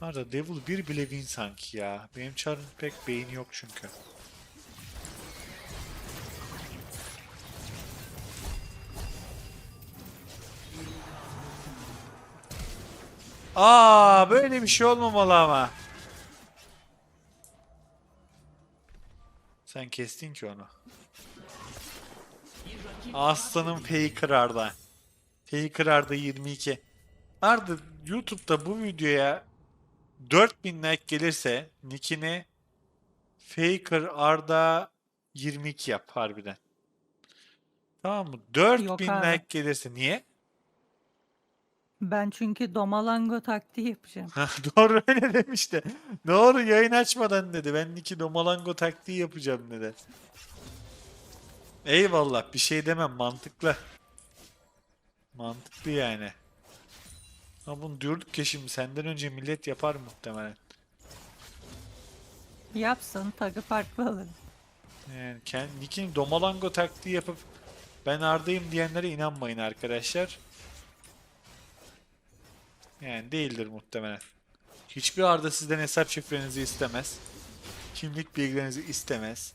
Arda Devil 1 bile win sanki ya. Benim çarın pek beyni yok çünkü. Aa böyle bir şey olmamalı ama. Sen kestin ki onu. Aslanım Faker Arda. Faker Arda 22. Arda YouTube'da bu videoya 4000 like gelirse nickini Faker Arda 22 yap harbiden. Tamam mı? 4000 Yok abi. like gelirse niye? Ben çünkü domalango taktiği yapacağım. Ha, Doğru öyle demişti. Doğru yayın açmadan dedi. Ben iki domalango taktiği yapacağım dedi. Eyvallah bir şey demem mantıklı. Mantıklı yani. Ama bunu diyorduk ya şimdi senden önce millet yapar muhtemelen. Yapsın tagı farklı olur. Yani kendi Nick'in domalango taktiği yapıp ben Arda'yım diyenlere inanmayın arkadaşlar. Yani değildir muhtemelen. Hiçbir Arda sizden hesap şifrenizi istemez. Kimlik bilgilerinizi istemez.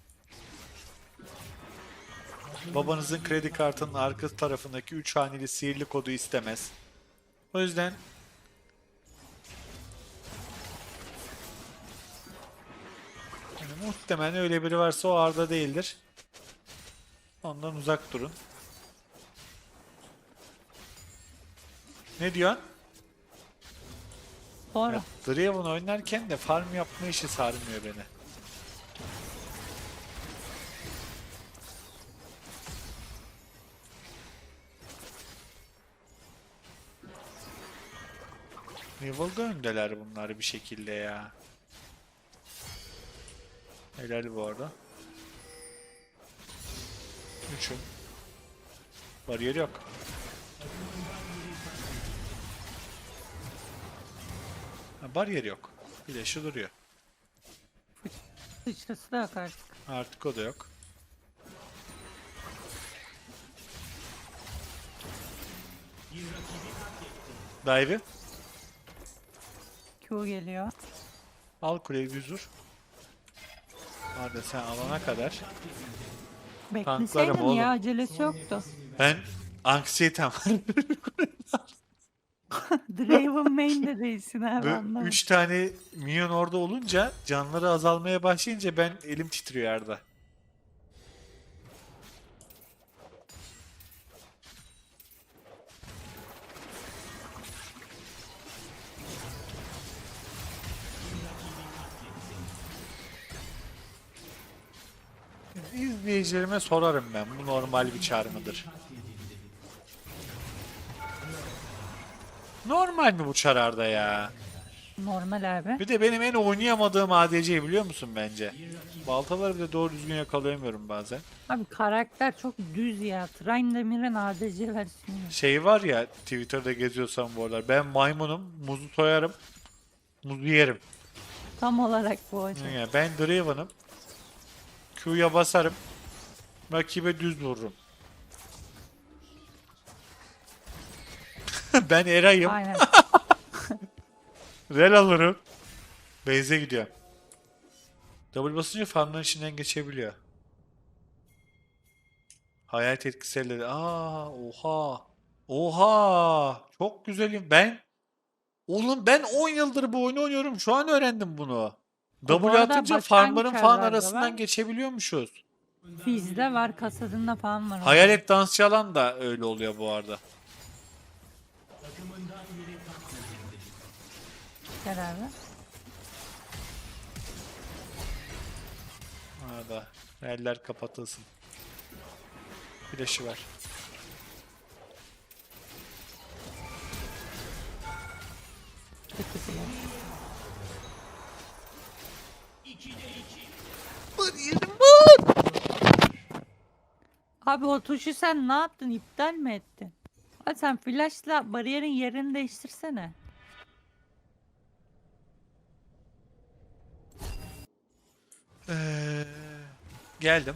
Babanızın kredi kartının arka tarafındaki 3 haneli sihirli kodu istemez. O yüzden yani muhtemelen öyle biri varsa o Arda değildir. Ondan uzak durun. Ne diyorsun? Doğru. Ya, Draven oynarken de farm yapma işi sarmıyor beni. Rival'da öndeler bunlar bir şekilde ya. Helal bu arada. Üçüm. Bariyer yok. Ha, bariyer yok. Flash'ı duruyor. Sıçrası da yok artık. Artık o da yok. Dive'i Q geliyor. al kuleyi düz dur. Hadi sen alana kadar. Bekleseydin oğlum. ya acelesi yoktu. Ben anksiyetem var. Draven main'de değilsin abi anlamadım. 3 tane minyon orada olunca canları azalmaya başlayınca ben elim titriyor yerde. İzleyicilerime sorarım ben. Bu normal bir çağrı mıdır? Normal mi bu çararda ya? Normal abi. Bir de benim en oynayamadığım ADC biliyor musun bence? Baltaları bile doğru düzgün yakalayamıyorum bazen. Abi karakter çok düz ya. Trine ADC versiyonu. Şey var ya Twitter'da geziyorsam bu aralar. Ben maymunum, muzu soyarım, muzu yerim. Tam olarak bu hocam. Ben Draven'ım. Q'ya basarım. Rakibe düz vururum. ben Eray'ım. Aynen. Rel alırım. Base'e gidiyorum. Double basınca farmların içinden geçebiliyor. Hayat etkisiyle. Aa, oha. Oha. Çok güzelim. Ben Oğlum ben 10 yıldır bu oyunu oynuyorum. Şu an öğrendim bunu. Arada atınca hangi falan arasından var? geçebiliyormuşuz. Fizz'de var, kasadında falan var. Hayalet dansçı alan da öyle oluyor bu arada. Gel abi. Arada eller kapatılsın. Flash'ı var. Kötü bile. Abi o tuşu sen ne yaptın? İptal mi ettin? Hadi sen flashla bariyerin yerini değiştirsene. Ee, geldim.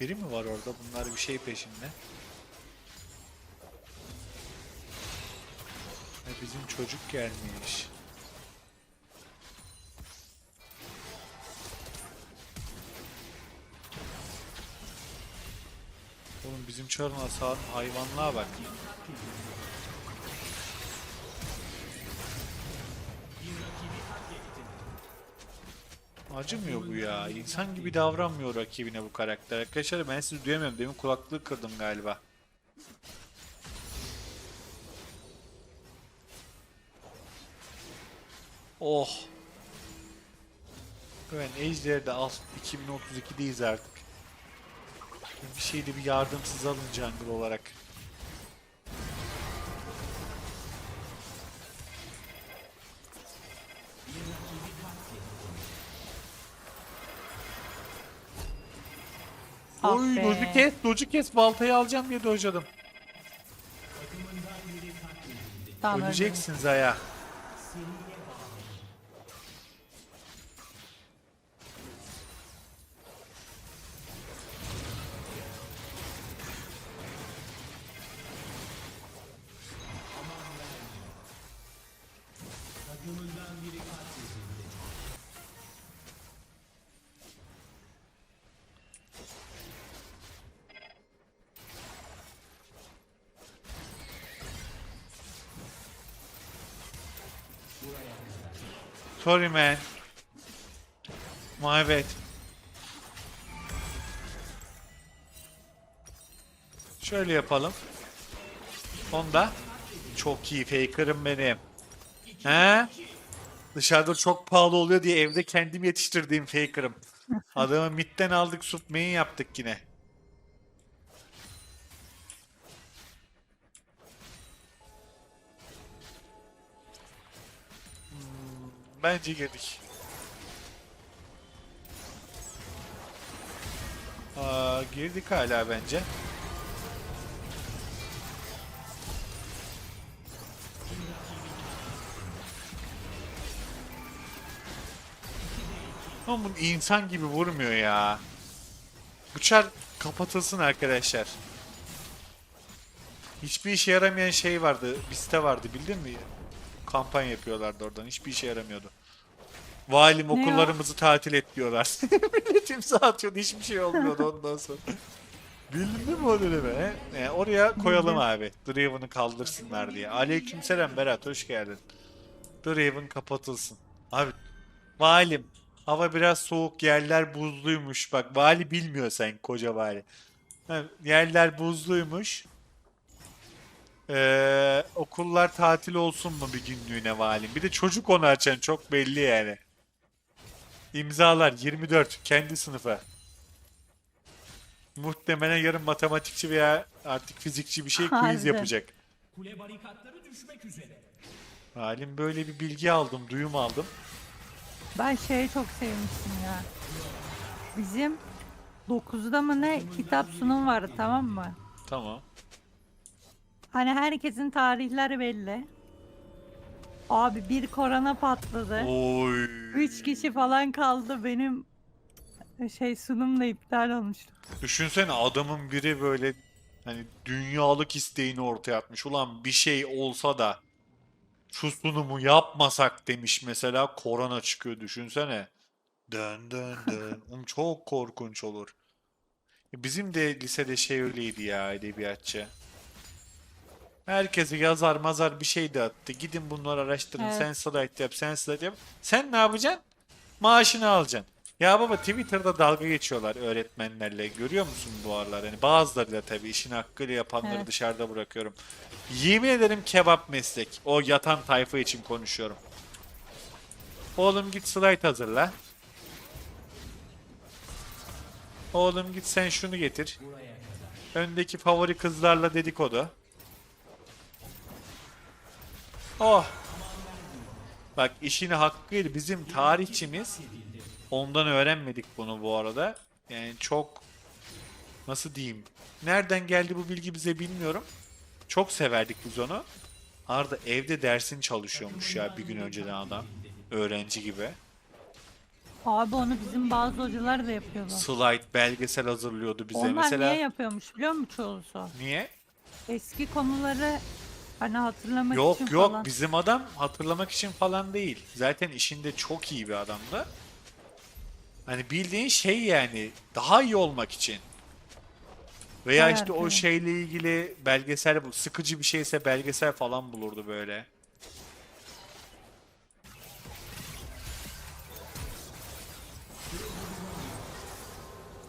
Biri mi var orada? Bunlar bir şey peşinde. Ha, bizim çocuk gelmiş. Oğlum bizim çarın hasarın hayvanlığa bak. Acımıyor bu ya. İnsan gibi davranmıyor rakibine bu karakter. Arkadaşlar ben sizi duyamıyorum. Demin kulaklığı kırdım galiba. Oh. Ben Ejder'i de al. 2032'deyiz artık. Bir şeyde bir yardımsız alın jungle olarak. Ah Oy be. doju kes, doju kes. Baltayı alacağım diye dojladım. Tamam. Öleceksiniz aya. Sorry man. My bad. Şöyle yapalım. Onda. Çok iyi faker'ım benim. He? Dışarıda çok pahalı oluyor diye evde kendim yetiştirdiğim faker'ım. Adamı midden aldık sup main yaptık yine. Bence girdik. Aa, girdik hala bence. Ama bu insan gibi vurmuyor ya. Bıçak kapatılsın arkadaşlar. Hiçbir işe yaramayan şey vardı. Bir site vardı bildin mi? Kampanya yapıyorlardı oradan. Hiçbir işe yaramıyordu. Valim Ne ya? okullarımızı tatil et diyorlar. Millet imza atıyordu. Hiçbir şey olmuyordu ondan sonra. Bildin mi o dönemi? he? E, oraya koyalım abi. Draven'ı kaldırsınlar diye. Aleykümselam Berat hoş geldin. Draven kapatılsın. Abi valim hava biraz soğuk yerler buzluymuş. Bak vali bilmiyor sen koca vali. Ha, yerler buzluymuş. Ee, okullar tatil olsun mu bir günlüğüne valim? Bir de çocuk onu açan çok belli yani. İmzalar 24 kendi sınıfa. Muhtemelen yarın matematikçi veya artık fizikçi bir şey quiz yapacak. Kule barikatları düşmek üzere. Halim böyle bir bilgi aldım, duyum aldım. Ben şeyi çok sevmiştim ya. Bizim 9'da mı ne kitap sunum vardı tamam mı? Tamam. Hani herkesin tarihleri belli. Abi bir korona patladı. Oy. 3 kişi falan kaldı benim şey sunum da iptal olmuştu. Düşünsene adamın biri böyle hani dünyalık isteğini ortaya atmış. Ulan bir şey olsa da şu sunumu yapmasak demiş mesela korona çıkıyor düşünsene. Dön dön dön. Oğlum çok korkunç olur. Bizim de lisede şey öyleydi ya edebiyatçı. Herkese yazar mazar bir şey de attı. Gidin bunları araştırın. Evet. Sen slide yap, sen slide yap. Sen ne yapacaksın? Maaşını alacaksın. Ya baba Twitter'da dalga geçiyorlar öğretmenlerle. Görüyor musun bu aralar? Yani bazılarıyla tabii işin hakkıyla yapanları Evet. dışarıda bırakıyorum. Yemin ederim kebap meslek. O yatan tayfa için konuşuyorum. Oğlum git slide hazırla. Oğlum git sen şunu getir. Öndeki favori kızlarla dedikodu. Oh. Bak işini hakkıyla bizim tarihçimiz ondan öğrenmedik bunu bu arada. Yani çok nasıl diyeyim? Nereden geldi bu bilgi bize bilmiyorum. Çok severdik biz onu. Arda evde dersin çalışıyormuş ya bir gün önceden adam. Öğrenci gibi. Abi onu bizim bazı hocalar da yapıyorlar. Slide belgesel hazırlıyordu bize. Onlar Mesela niye yapıyormuş biliyor musun çoğusu? niye? Eski konuları hani hatırlamak Yok için yok falan. bizim adam hatırlamak için falan değil. Zaten işinde çok iyi bir adamdı. Hani bildiğin şey yani daha iyi olmak için. Veya Evet, işte o evet. şeyle ilgili belgesel bu sıkıcı bir şeyse belgesel falan bulurdu böyle.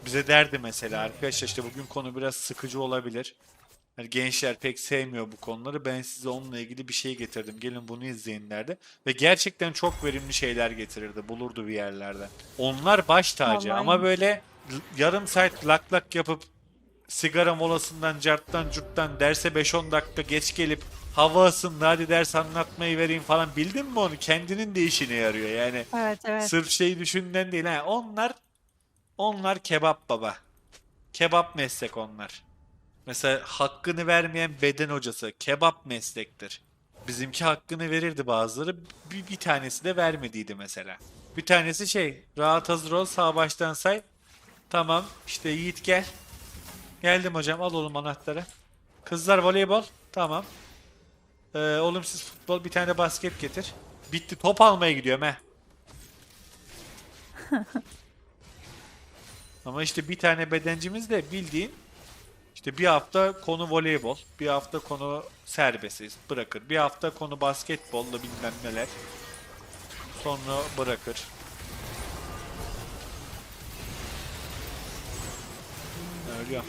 Bize derdi mesela arkadaşlar işte bugün konu biraz sıkıcı olabilir. Hani gençler pek sevmiyor bu konuları. Ben size onunla ilgili bir şey getirdim. Gelin bunu izleyin derdi. Ve gerçekten çok verimli şeyler getirirdi. Bulurdu bir yerlerden. Onlar baş tacı Vallahi. ama böyle yarım saat lak lak yapıp sigara molasından, carttan, curttan derse 5-10 dakika geç gelip hava ısındı hadi ders anlatmayı vereyim falan bildin mi onu? Kendinin de işine yarıyor yani. Evet evet. Sırf şeyi düşünden değil. Ha. Onlar onlar kebap baba. Kebap meslek onlar. Mesela hakkını vermeyen beden hocası kebap meslektir. Bizimki hakkını verirdi bazıları. Bir, bir tanesi de vermediydi mesela. Bir tanesi şey rahat hazır ol sağ baştan say. Tamam işte Yiğit gel. Geldim hocam al oğlum anahtarı. Kızlar voleybol. Tamam. Ee, oğlum siz futbol bir tane basket getir. Bitti top almaya gidiyorum he. Ama işte bir tane bedencimiz de bildiğin işte bir hafta konu voleybol, bir hafta konu serbest bırakır. Bir hafta konu basketbolla bilmem neler. Sonra bırakır. Ölüyor.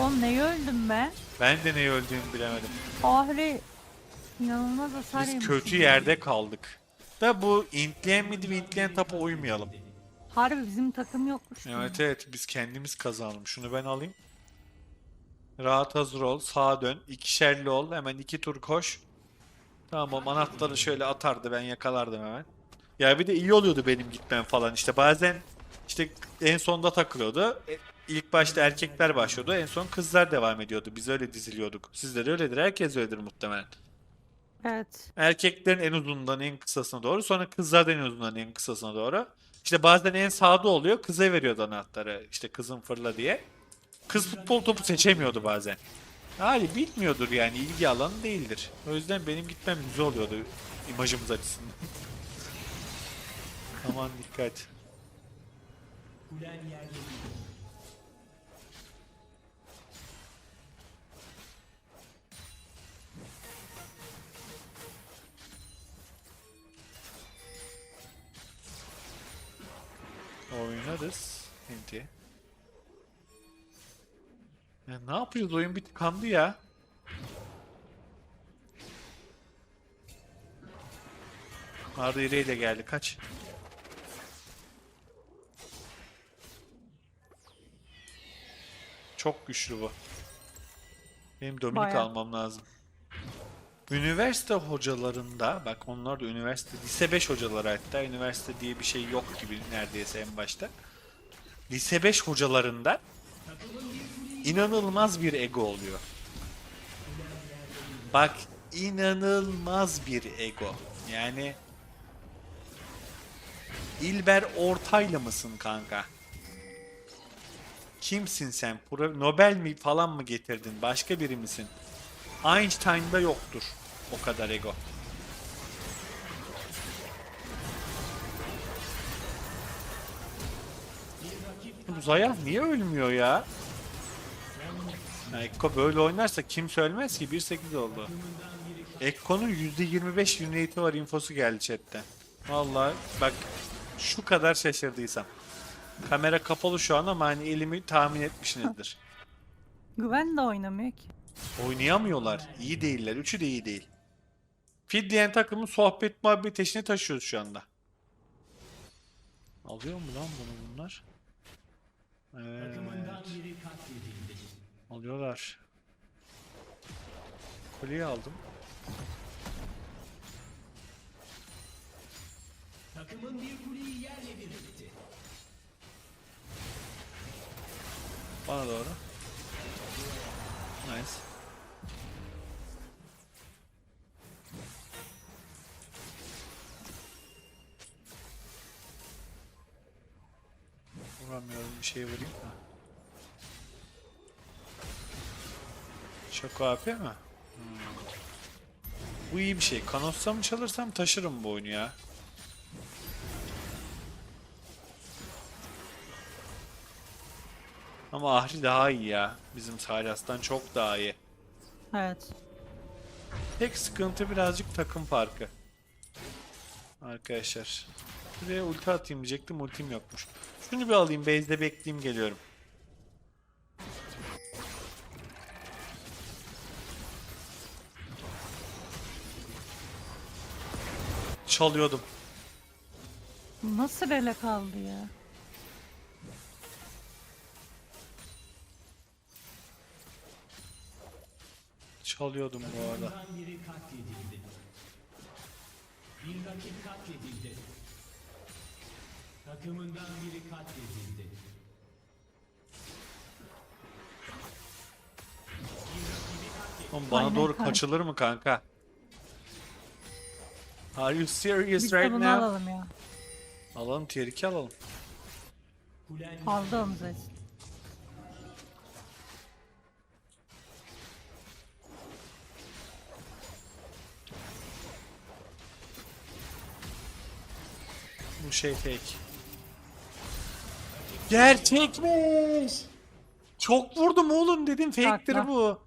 Oğlum neyi öldüm be? Ben de neyi öldüğümü bilemedim. Ahri inanılmaz hasar Biz yemişim. kötü yerde kaldık. Da bu intleyen midi ve intleyen tapa uymayalım. Harbi bizim takım yokmuş. Evet evet biz kendimiz kazanalım. Şunu ben alayım. Rahat hazır ol. Sağa dön. İkişerli ol. Hemen iki tur koş. Tamam anahtarı şöyle atardı ben yakalardım hemen. Ya bir de iyi oluyordu benim gitmem falan. İşte bazen işte en sonda takılıyordu. İlk başta erkekler başlıyordu. En son kızlar devam ediyordu. Biz öyle diziliyorduk. Sizde de öyledir. Herkes öyledir muhtemelen. Evet. Erkeklerin en uzundan en kısasına doğru. Sonra kızlardan en uzundan en kısasına doğru. İşte bazen en sağda oluyor. Kıza veriyordu anahtarı. İşte kızın fırla diye. Kız futbol topu seçemiyordu bazen. Hali bilmiyordur yani ilgi alanı değildir. O yüzden benim gitmem güzel oluyordu imajımız açısından. Aman dikkat. Oynarız. Hindi. Ya ne yapıyoruz? Oyun bir tıkandı ya. Arda ile geldi. Kaç. Çok güçlü bu. Benim Dominik Bayağı. almam lazım. Üniversite hocalarında, bak onlar da üniversite, lise 5 hocaları hatta, üniversite diye bir şey yok gibi neredeyse en başta. Lise 5 hocalarında inanılmaz bir ego oluyor. Bak inanılmaz bir ego. Yani İlber Ortaylı mısın kanka? Kimsin sen? Nobel mi falan mı getirdin? Başka biri misin? Einstein'da yoktur o kadar ego. Bu Zayah niye ölmüyor ya? Ekko böyle oynarsa kimse ölmez ki 1-8 oldu. Ekko'nun %25 win rate'i var infosu geldi chatten. Vallahi bak şu kadar şaşırdıysam. Kamera kapalı şu an ama hani elimi tahmin etmişsinizdir. Güven de oynamıyor ki. Oynayamıyorlar. İyi değiller. Üçü de iyi değil. Fiddiyen takımın sohbet muhabbet eşine taşıyoruz şu anda. Alıyor mu lan bunu bunlar? Evet. Alıyorlar. Kolyeyi aldım. Takımın bir kuleyi yerle bir etti. Bana doğru. Nice. Vuramıyorum bir şey vurayım da. Şoko AP mi? Hmm. Bu iyi bir şey. Kanossa mı çalırsam taşırım bu oyunu ya. Ama Ahri daha iyi ya. Bizim Salyas'tan çok daha iyi. Evet. Tek sıkıntı birazcık takım farkı. Arkadaşlar. Buraya ulti atayım diyecektim ultim yokmuş. Şunu bir alayım base'de bekleyeyim geliyorum. Çalıyordum. Nasıl ele kaldı ya? Çalıyordum bu arada. Bir rakip katledildi. Takımından biri katledildi. Oğlum bana Aynen doğru kanka. kaçılır mı kanka? Are you serious Biz right de bunu now? alalım ya. Alalım tier 2 alalım. Onu zaten. Bu şey fake. Gerçekmiş. Çok vurdum oğlum dedim fake'tir Sakla. bu.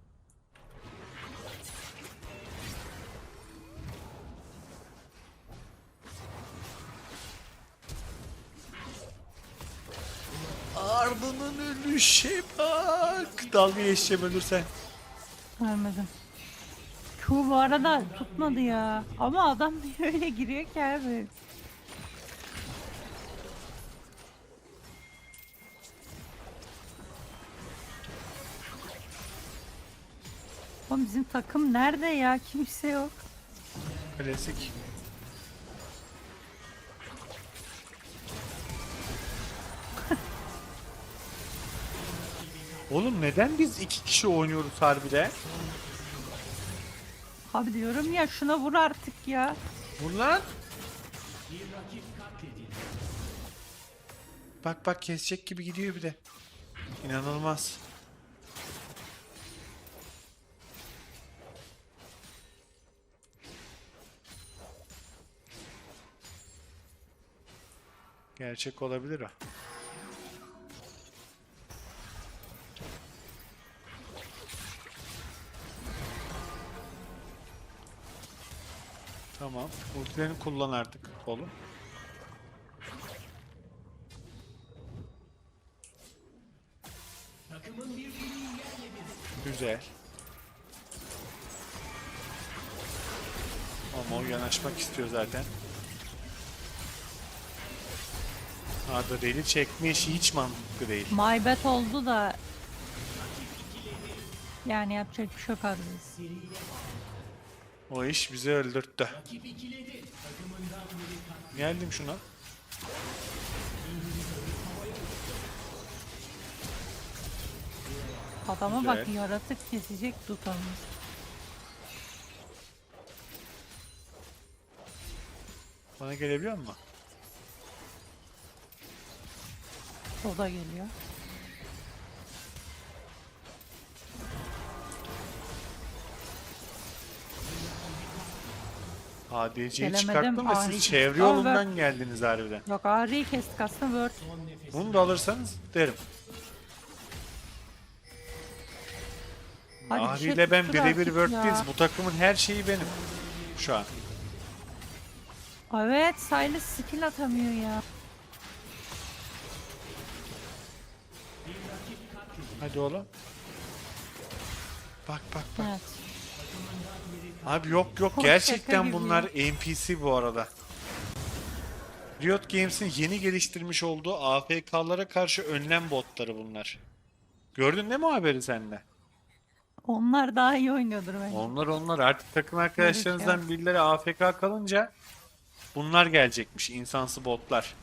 Ölüşe bak. Dalga geçeceğim ölürsen. Ölmedim. Q bu arada tutmadı ya. Ama adam niye öyle giriyor ki abi? Oğlum bizim takım nerede ya? Kimse yok. Klasik. Oğlum neden biz iki kişi oynuyoruz harbiden? Abi diyorum ya şuna vur artık ya. Vur lan. Bak bak kesecek gibi gidiyor bir de. İnanılmaz. Gerçek olabilir o. Tamam. Ultilerini kullan artık oğlum. Güzel. Ama o yanaşmak istiyor zaten. Arda reli çekmiş hiç mantıklı değil. Maybet oldu da yani yapacak bir şey yok. O iş bizi öldürttü. Geldim şuna. Adama bak yaratık kesecek tutamız. Bana gelebiliyor mu? O da geliyor. ADC'yi Gelemedim, çıkarttım ve siz çıktı. çevre yolundan geldiniz harbiden. Yok ağrıyı kestik aslında Word. Bunu da alırsanız derim. Hadi bir Ahri şey ile ben tuttur birebir artık work'teyiz. ya. Bu takımın her şeyi benim. Şu an. Evet Silas skill atamıyor ya. Hadi oğlum. Bak bak bak. Evet. Abi yok yok gerçekten bunlar NPC bu arada. Riot Games'in yeni geliştirmiş olduğu AFK'lara karşı önlem botları bunlar. Gördün değil mi o haberi sen de? Onlar daha iyi oynuyordur bence. Onlar onlar artık takım arkadaşlarınızdan birileri AFK kalınca bunlar gelecekmiş insansı botlar.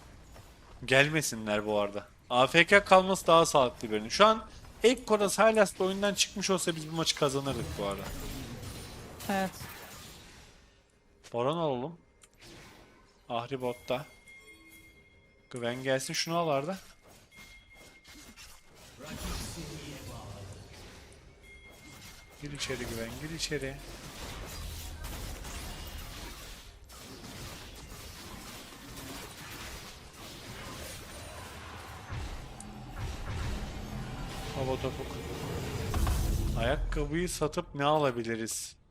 Gelmesinler bu arada. AFK kalması daha sağlıklı bir oyun. Şu an Ekko'da Sylas da oyundan çıkmış olsa biz bu maçı kazanırdık bu arada. Evet. Baron alalım. Ahri botta. Güven gelsin şunu al Arda. Gir içeri güven, gir içeri. Hava topuk. Ayakkabıyı satıp ne alabiliriz?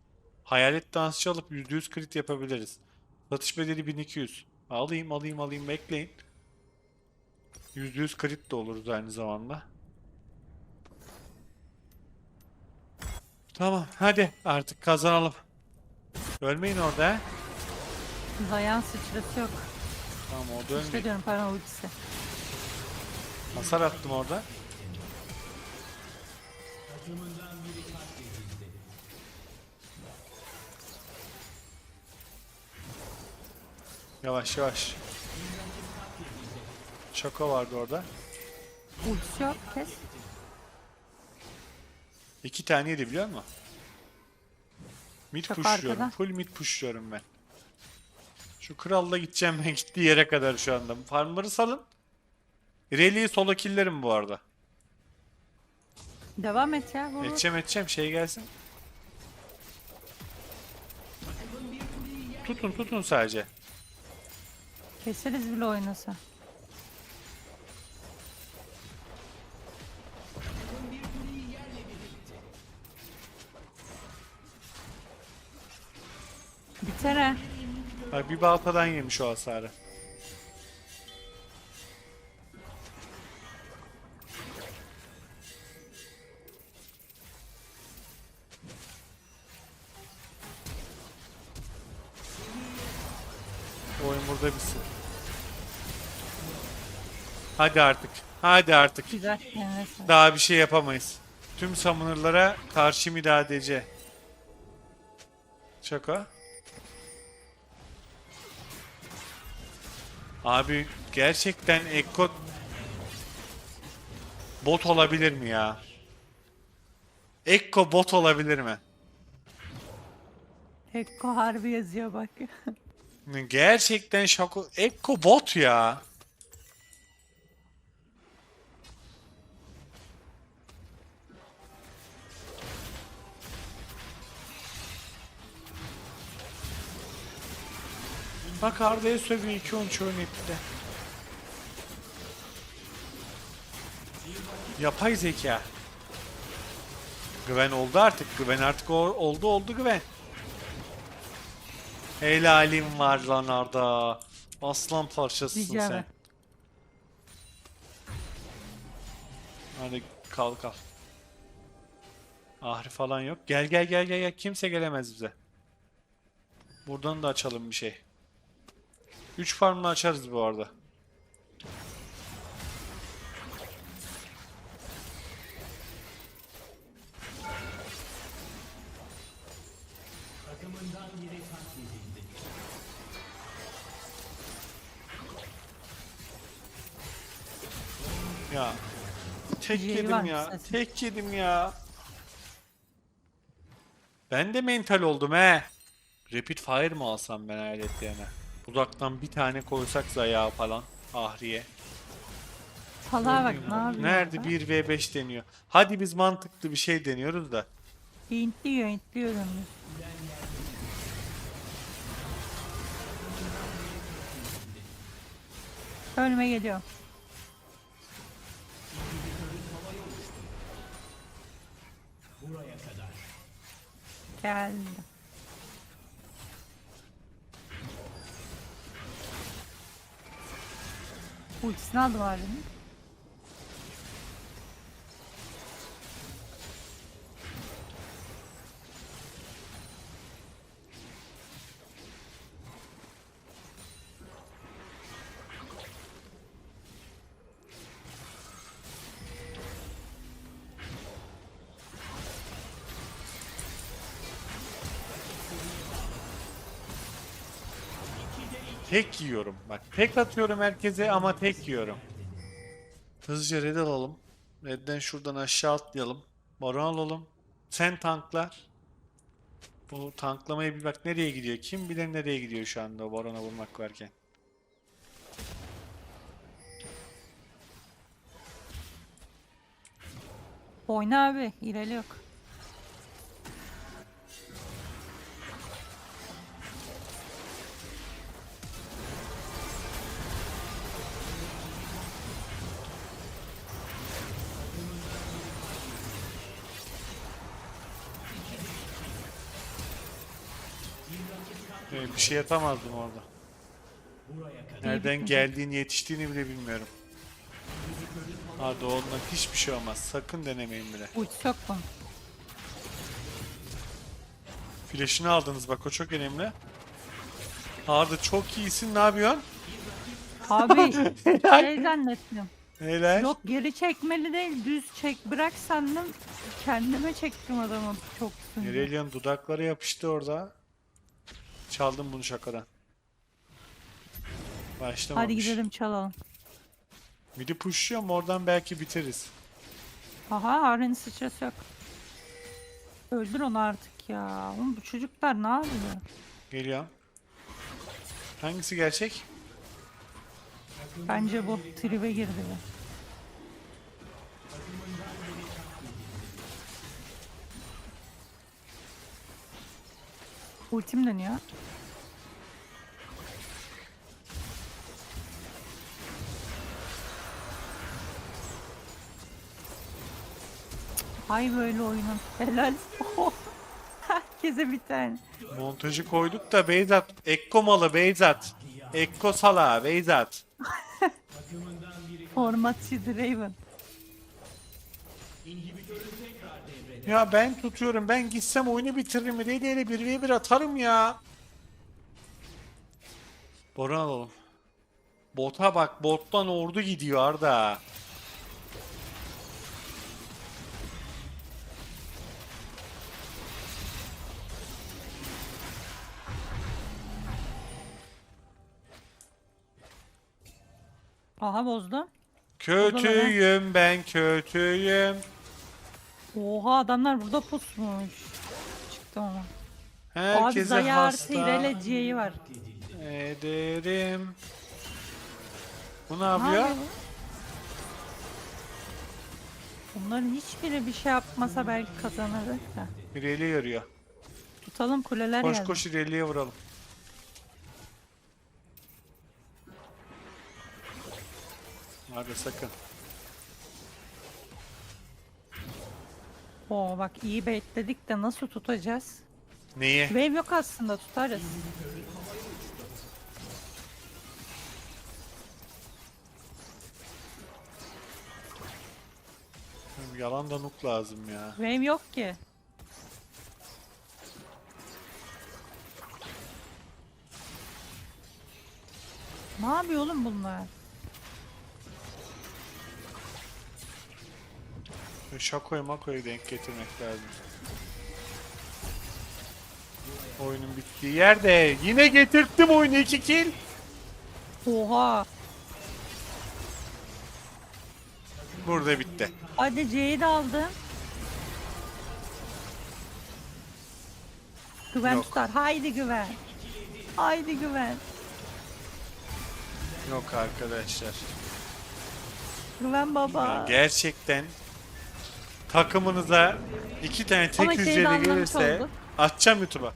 Hayalet dansçı alıp %100 crit yapabiliriz. Satış bedeli 1200. Alayım alayım alayım bekleyin. %100 crit de oluruz aynı zamanda. Tamam hadi artık kazanalım. Ölmeyin orada he. Dayan sıçrası yok. Tamam orada İşte ölmeyin. diyorum pardon ultisi. Hasar attım orada. Yavaş yavaş. Şaka vardı orada. Ultisi yok kes. İki tane yedi biliyor musun? Mid Çok pushluyorum. arkada. Full mid pushluyorum ben. Şu kralla gideceğim ben gittiği yere kadar şu anda. Farmları salın. Rally'yi solo killerim bu arada. Devam et ya. Vur. Edeceğim edeceğim şey gelsin. Tutun tutun sadece. Keseriz bile oynasa. Biter ha. Bak bir baltadan yemiş o hasarı. Oyun burada bitsin. Hadi artık. Hadi artık. Güzel. Sağlık. Daha bir şey yapamayız. Tüm summoner'lara karşı müdahalece. Şaka. Abi gerçekten Ekko bot olabilir mi ya? Ekko bot olabilir mi? Ekko harbi yazıyor bak. Gerçekten şaka. Ekko bot ya. Bak Arda'ya sövüyor 2-13 oyun etti de. Yapay zeka. Güven oldu artık. Güven artık oldu oldu güven. Helalim var lan Arda. Aslan parçasısın Rica sen. Hadi kalk al. Ahri falan yok. Gel gel gel gel gel. Kimse gelemez bize. Buradan da açalım bir şey. 3 farmla açarız bu arada. Ya. Tek Yeri yedim ya. zaten. Tek yedim ya. Ben de mental oldum he. Rapid fire mı alsam ben alet yerine? Uzaktan bir tane koysak Zaya falan. Ahriye. Salağa bak ne yapıyor? Nerede orada? 1v5 deniyor. Hadi biz mantıklı bir şey deniyoruz da. İntliyor intliyor dönüyor. Ölme geliyor. Buraya Ultisini aldım tek yiyorum. Bak tek atıyorum herkese ama tek yiyorum. Hızlıca red alalım. Redden şuradan aşağı atlayalım. Baron alalım. Sen tankla. Bu tanklamaya bir bak nereye gidiyor. Kim bilir nereye gidiyor şu anda o barona vurmak varken. Oyna abi. İreli yok. Bir şey yapamazdım orada. Nereden geldiğini yetiştiğini bile bilmiyorum. Hadi ondan hiçbir şey olmaz. Sakın denemeyin bile. Yok bunun. Flash'ını aldınız bak o çok önemli. Arda çok iyisin ne yapıyorsun? Abi şey zannettim. Helal. Yok geri çekmeli değil düz çek bırak sandım. Kendime çektim adamı çok üstünde. Irelia dudakları yapıştı orada. Çaldım bunu şakadan. Başlamamış. Hadi gidelim çalalım. Midi pushluyorum oradan belki biteriz. Aha Aren'in sıçrası yok. Öldür onu artık ya. Oğlum bu çocuklar ne yapıyor? Geliyorum. Hangisi gerçek? Bence bu tribe girdi bu. Ultim dönüyor. Hay böyle oyunun. Helal. Herkese bir tane. Montajı koyduk da Beyzat. Ekko malı Beyzat. Ekko sala Beyzat. Formatçı Draven. Ya ben tutuyorum. Ben gitsem oyunu bitiririm. Rediyle 1v1 atarım ya. Boran alalım. Bota bak. Bottan ordu gidiyor Arda. Aha bozdu. Kötüyüm ben kötüyüm. Oha adamlar burada pusmuş. Çıktım ama. Abi Herkese Zaya artı hasta İrele C'yi var. ederim. Bu ne Ne yapıyor? yapıyor bu? Bunların hiçbiri bir şey yapmasa belki kazanırdık da. İreli'ye yarıyor. Tutalım kuleler Koş geldi. koş İreli'ye vuralım. Hadi sakın. Oo bak iyi baitledik de nasıl tutacağız? Neyi? Wave yok aslında tutarız. Yalan da nuk lazım ya. Wave yok ki. Ne yapıyor oğlum bunlar? Şakoyu makoyu denk getirmek lazım. Oyunun bittiği yerde yine getirttim oyunu 2 kill. Oha. Burada bitti. Hadi C'yi de aldım. Güven Yok. tutar. Haydi güven. Haydi güven. Yok arkadaşlar. Güven baba. Gerçekten takımınıza iki tane tek Ama hücreli anlamış gelirse olduk. atacağım YouTube'a.